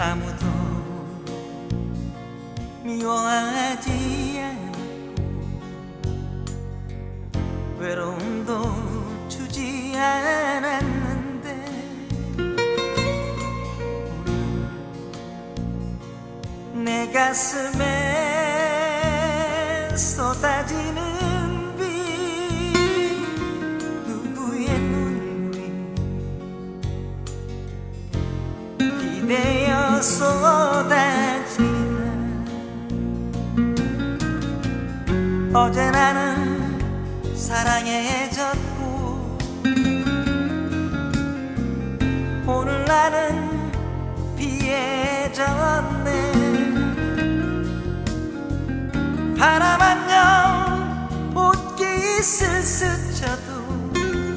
아무도 미워하지 않고 외로움도 주지 않았는데 내 가슴에 쏟아지는 비 누구의 눈물 기대 비로 쏟아지나 어제 나는 사랑에 젖고 오늘 나는 비에 젖네. 바람 안녕 웃기 슬슬 쳐도